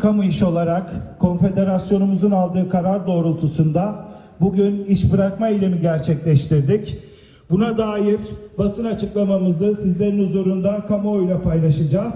Kamu iş olarak konfederasyonumuzun aldığı karar doğrultusunda bugün iş bırakma eylemi gerçekleştirdik. Buna dair basın açıklamamızı sizlerin huzurunda kamuoyuyla paylaşacağız.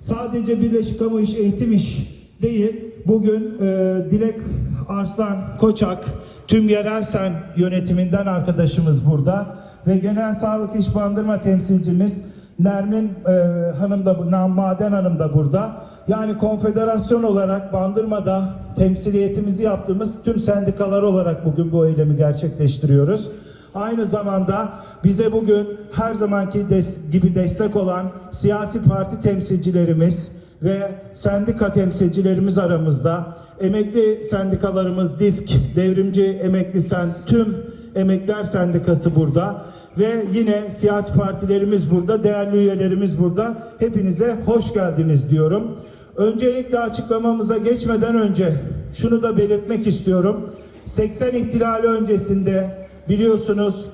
Sadece Birleşik Kamu İş Eğitim İş değil, bugün e, Dilek Arslan Koçak, tüm yerel sen yönetiminden arkadaşımız burada ve Genel Sağlık İş Bandırma temsilcimiz Nermin e, Hanım da, Maden Hanım da burada. Yani konfederasyon olarak Bandırma'da temsiliyetimizi yaptığımız tüm sendikalar olarak bugün bu eylemi gerçekleştiriyoruz. Aynı zamanda bize bugün her zamanki des- gibi destek olan siyasi parti temsilcilerimiz ve sendika temsilcilerimiz aramızda. Emekli sendikalarımız DİSK, Devrimci Emekli Sen, tüm Emekler Sendikası burada ve yine siyasi partilerimiz burada, değerli üyelerimiz burada. Hepinize hoş geldiniz diyorum. Öncelikle açıklamamıza geçmeden önce şunu da belirtmek istiyorum. 80 ihtilali öncesinde biliyorsunuz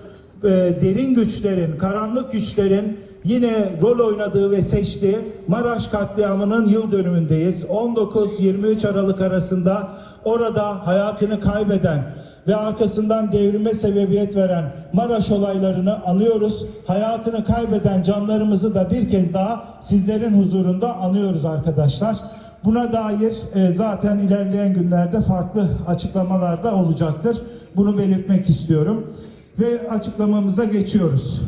e, derin güçlerin, karanlık güçlerin yine rol oynadığı ve seçtiği Maraş katliamının yıl dönümündeyiz. 19-23 Aralık arasında orada hayatını kaybeden ve arkasından devrime sebebiyet veren Maraş olaylarını anıyoruz. Hayatını kaybeden canlarımızı da bir kez daha sizlerin huzurunda anıyoruz arkadaşlar. Buna dair e, zaten ilerleyen günlerde farklı açıklamalar da olacaktır. Bunu belirtmek istiyorum. Ve açıklamamıza geçiyoruz.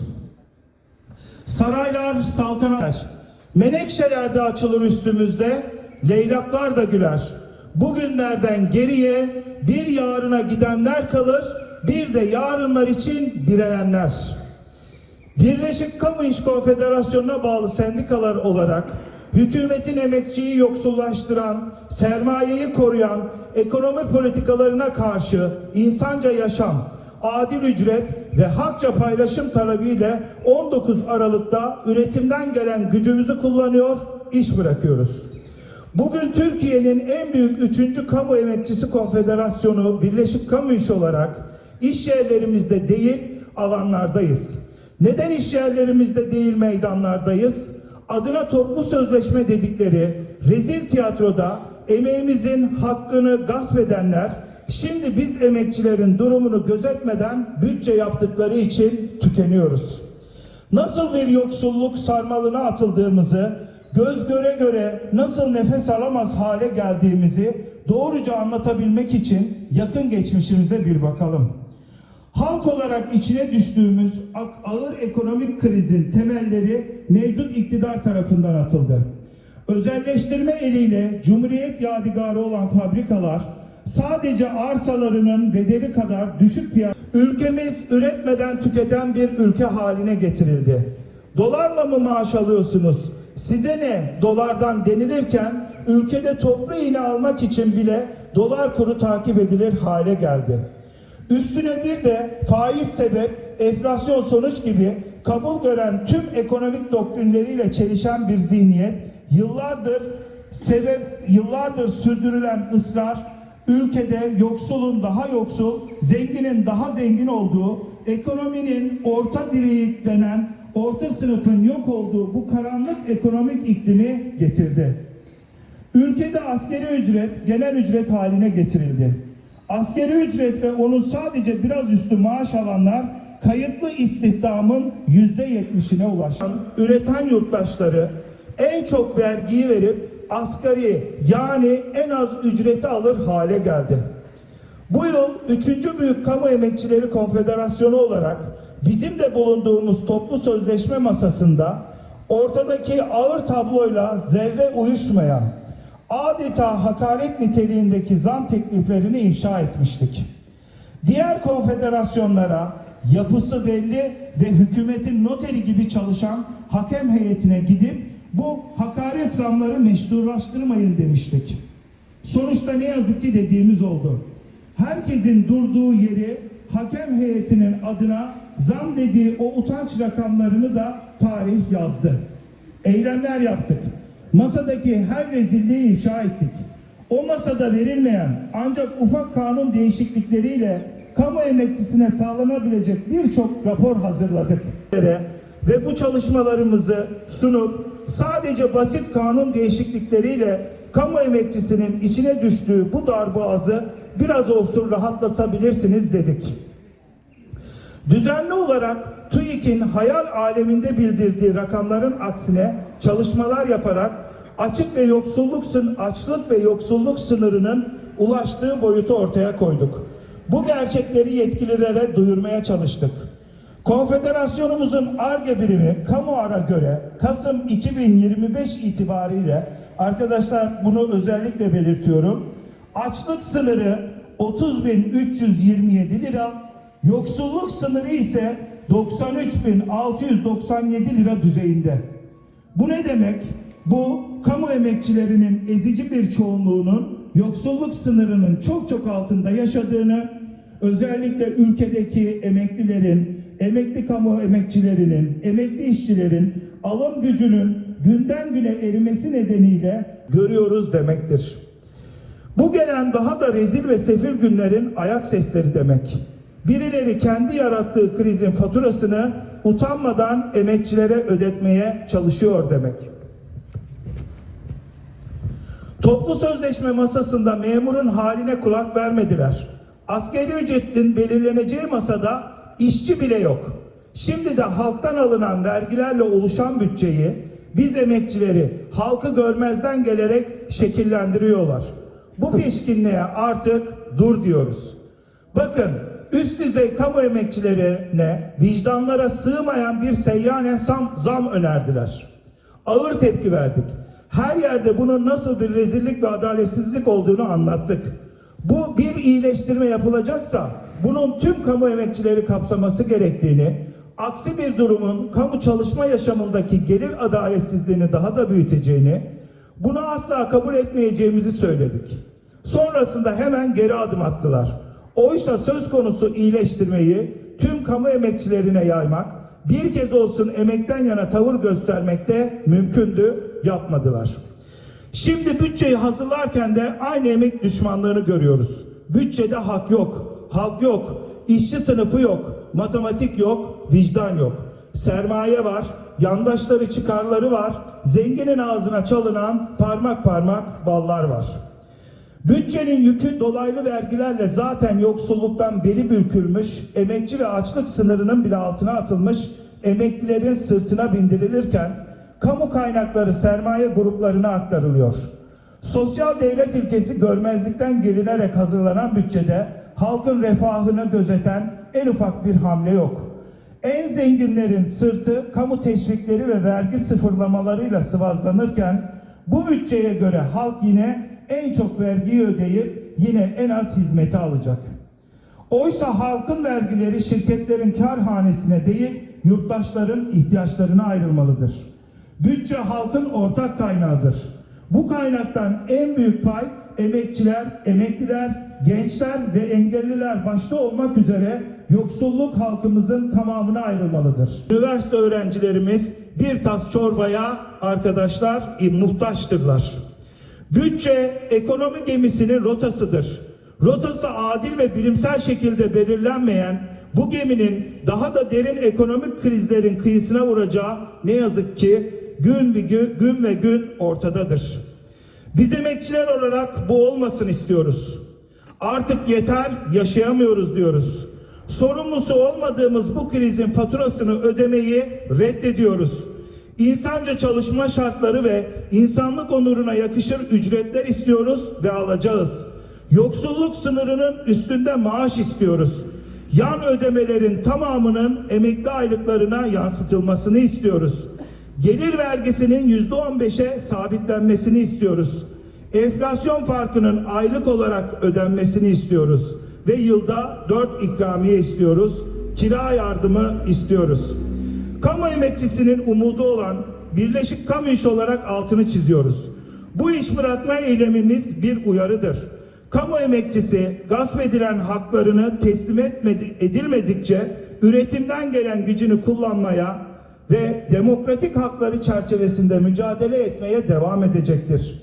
Saraylar, saltanatlar, menekşeler de açılır üstümüzde, leylaklar da güler. Bugünlerden geriye bir yarına gidenler kalır, bir de yarınlar için direnenler. Birleşik Kamu İş Konfederasyonu'na bağlı sendikalar olarak hükümetin emekçiyi yoksullaştıran, sermayeyi koruyan ekonomi politikalarına karşı insanca yaşam, adil ücret ve hakça paylaşım talebiyle 19 Aralık'ta üretimden gelen gücümüzü kullanıyor, iş bırakıyoruz. Bugün Türkiye'nin en büyük üçüncü kamu emekçisi konfederasyonu Birleşik Kamu İş olarak iş yerlerimizde değil alanlardayız. Neden iş yerlerimizde değil meydanlardayız? Adına toplu sözleşme dedikleri rezil tiyatroda emeğimizin hakkını gasp edenler şimdi biz emekçilerin durumunu gözetmeden bütçe yaptıkları için tükeniyoruz. Nasıl bir yoksulluk sarmalına atıldığımızı, göz göre göre nasıl nefes alamaz hale geldiğimizi doğruca anlatabilmek için yakın geçmişimize bir bakalım. Halk olarak içine düştüğümüz ağır ekonomik krizin temelleri mevcut iktidar tarafından atıldı. Özelleştirme eliyle Cumhuriyet yadigarı olan fabrikalar sadece arsalarının bedeli kadar düşük fiyat ülkemiz üretmeden tüketen bir ülke haline getirildi. Dolarla mı maaş alıyorsunuz? Size ne dolardan denilirken ülkede toplu iğne almak için bile dolar kuru takip edilir hale geldi. Üstüne bir de faiz sebep, enflasyon sonuç gibi kabul gören tüm ekonomik doktrinleriyle çelişen bir zihniyet, yıllardır sebep, yıllardır sürdürülen ısrar, ülkede yoksulun daha yoksul, zenginin daha zengin olduğu, ekonominin orta direği denen orta sınıfın yok olduğu bu karanlık ekonomik iklimi getirdi. Ülkede askeri ücret genel ücret haline getirildi. Askeri ücret ve onun sadece biraz üstü maaş alanlar kayıtlı istihdamın yüzde yetmişine ulaşan üreten yurttaşları en çok vergiyi verip asgari yani en az ücreti alır hale geldi. Bu yıl 3. Büyük Kamu Emekçileri Konfederasyonu olarak bizim de bulunduğumuz toplu sözleşme masasında ortadaki ağır tabloyla zerre uyuşmayan adeta hakaret niteliğindeki zam tekliflerini inşa etmiştik. Diğer konfederasyonlara yapısı belli ve hükümetin noteri gibi çalışan hakem heyetine gidip bu hakaret zamları meşrulaştırmayın demiştik. Sonuçta ne yazık ki dediğimiz oldu. Herkesin durduğu yeri hakem heyetinin adına zam dediği o utanç rakamlarını da tarih yazdı. Eylemler yaptık. Masadaki her rezilliği ifşa ettik. O masada verilmeyen ancak ufak kanun değişiklikleriyle kamu emekçisine sağlanabilecek birçok rapor hazırladık. Ve bu çalışmalarımızı sunup sadece basit kanun değişiklikleriyle kamu emekçisinin içine düştüğü bu darboğazı biraz olsun rahatlatabilirsiniz dedik. Düzenli olarak TÜİK'in hayal aleminde bildirdiği rakamların aksine çalışmalar yaparak açık ve yoksulluk açlık ve yoksulluk sınırının ulaştığı boyutu ortaya koyduk. Bu gerçekleri yetkililere duyurmaya çalıştık. Konfederasyonumuzun ARGE birimi kamuara göre Kasım 2025 itibariyle arkadaşlar bunu özellikle belirtiyorum. Açlık sınırı 30.327 lira, yoksulluk sınırı ise 93.697 lira düzeyinde. Bu ne demek? Bu kamu emekçilerinin ezici bir çoğunluğunun yoksulluk sınırının çok çok altında yaşadığını, özellikle ülkedeki emeklilerin, emekli kamu emekçilerinin, emekli işçilerin alım gücünün günden güne erimesi nedeniyle görüyoruz demektir. Bu gelen daha da rezil ve sefil günlerin ayak sesleri demek. Birileri kendi yarattığı krizin faturasını utanmadan emekçilere ödetmeye çalışıyor demek. Toplu sözleşme masasında memurun haline kulak vermediler. Askeri ücretin belirleneceği masada işçi bile yok. Şimdi de halktan alınan vergilerle oluşan bütçeyi biz emekçileri halkı görmezden gelerek şekillendiriyorlar. Bu pişkinliğe artık dur diyoruz. Bakın üst düzey kamu emekçilerine vicdanlara sığmayan bir seyyanen zam, zam önerdiler. Ağır tepki verdik. Her yerde bunun nasıl bir rezillik ve adaletsizlik olduğunu anlattık. Bu bir iyileştirme yapılacaksa bunun tüm kamu emekçileri kapsaması gerektiğini, aksi bir durumun kamu çalışma yaşamındaki gelir adaletsizliğini daha da büyüteceğini, bunu asla kabul etmeyeceğimizi söyledik. Sonrasında hemen geri adım attılar. Oysa söz konusu iyileştirmeyi tüm kamu emekçilerine yaymak, bir kez olsun emekten yana tavır göstermek de mümkündü, yapmadılar. Şimdi bütçeyi hazırlarken de aynı emek düşmanlığını görüyoruz. Bütçede hak yok, halk yok, işçi sınıfı yok, matematik yok, vicdan yok. Sermaye var, yandaşları çıkarları var, zenginin ağzına çalınan parmak parmak ballar var. Bütçenin yükü dolaylı vergilerle zaten yoksulluktan beri bükülmüş, emekçi ve açlık sınırının bile altına atılmış emeklilerin sırtına bindirilirken kamu kaynakları sermaye gruplarına aktarılıyor. Sosyal devlet ilkesi görmezlikten gelinerek hazırlanan bütçede halkın refahını gözeten en ufak bir hamle yok. En zenginlerin sırtı kamu teşvikleri ve vergi sıfırlamalarıyla sıvazlanırken bu bütçeye göre halk yine en çok vergiyi ödeyip yine en az hizmeti alacak. Oysa halkın vergileri şirketlerin kar hanesine değil yurttaşların ihtiyaçlarına ayrılmalıdır. Bütçe halkın ortak kaynağıdır. Bu kaynaktan en büyük pay emekçiler, emekliler, gençler ve engelliler başta olmak üzere yoksulluk halkımızın tamamına ayrılmalıdır. Üniversite öğrencilerimiz bir tas çorbaya arkadaşlar e, muhtaçtırlar. Bütçe ekonomi gemisinin rotasıdır. Rotası adil ve bilimsel şekilde belirlenmeyen bu geminin daha da derin ekonomik krizlerin kıyısına vuracağı ne yazık ki gün bir gün, gün ve gün ortadadır. Biz emekçiler olarak bu olmasın istiyoruz. Artık yeter, yaşayamıyoruz diyoruz. Sorumlusu olmadığımız bu krizin faturasını ödemeyi reddediyoruz. İnsanca çalışma şartları ve insanlık onuruna yakışır ücretler istiyoruz ve alacağız. Yoksulluk sınırının üstünde maaş istiyoruz. Yan ödemelerin tamamının emekli aylıklarına yansıtılmasını istiyoruz. Gelir vergisinin yüzde on beşe sabitlenmesini istiyoruz. Enflasyon farkının aylık olarak ödenmesini istiyoruz. Ve yılda dört ikramiye istiyoruz. Kira yardımı istiyoruz. Kamu emekçisinin umudu olan Birleşik Kamu İş olarak altını çiziyoruz. Bu iş bırakma eylemimiz bir uyarıdır. Kamu emekçisi gasp edilen haklarını teslim etmedi, edilmedikçe üretimden gelen gücünü kullanmaya ve demokratik hakları çerçevesinde mücadele etmeye devam edecektir.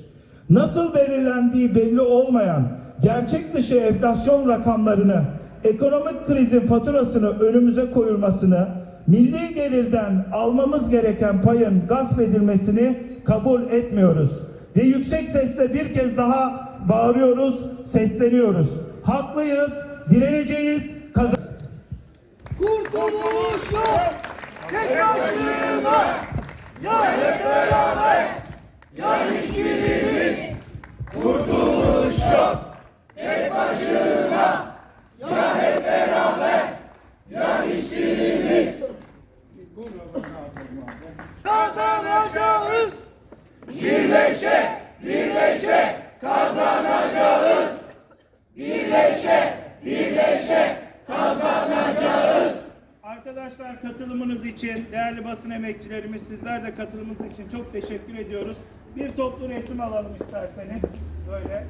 Nasıl belirlendiği belli olmayan gerçek dışı enflasyon rakamlarını, ekonomik krizin faturasını önümüze koyulmasını, milli gelirden almamız gereken payın gasp edilmesini kabul etmiyoruz. ve yüksek sesle bir kez daha bağırıyoruz, sesleniyoruz. Haklıyız, direneceğiz, kazan Kurtuluş yok. Tek. Ya hep beraber. Ya hiçbirimiz. Kurtuluş yok. Tek başına. Ya hep beraber. Ya hiçbirimiz. Kazanacağız. Birleşe, birleşe kazanacağız. Birleşe, birleşe kazanacağız. Arkadaşlar katılımınız için, değerli basın emekçilerimiz sizler de katılımınız için çok teşekkür ediyoruz. Bir toplu resim alalım isterseniz. Böyle.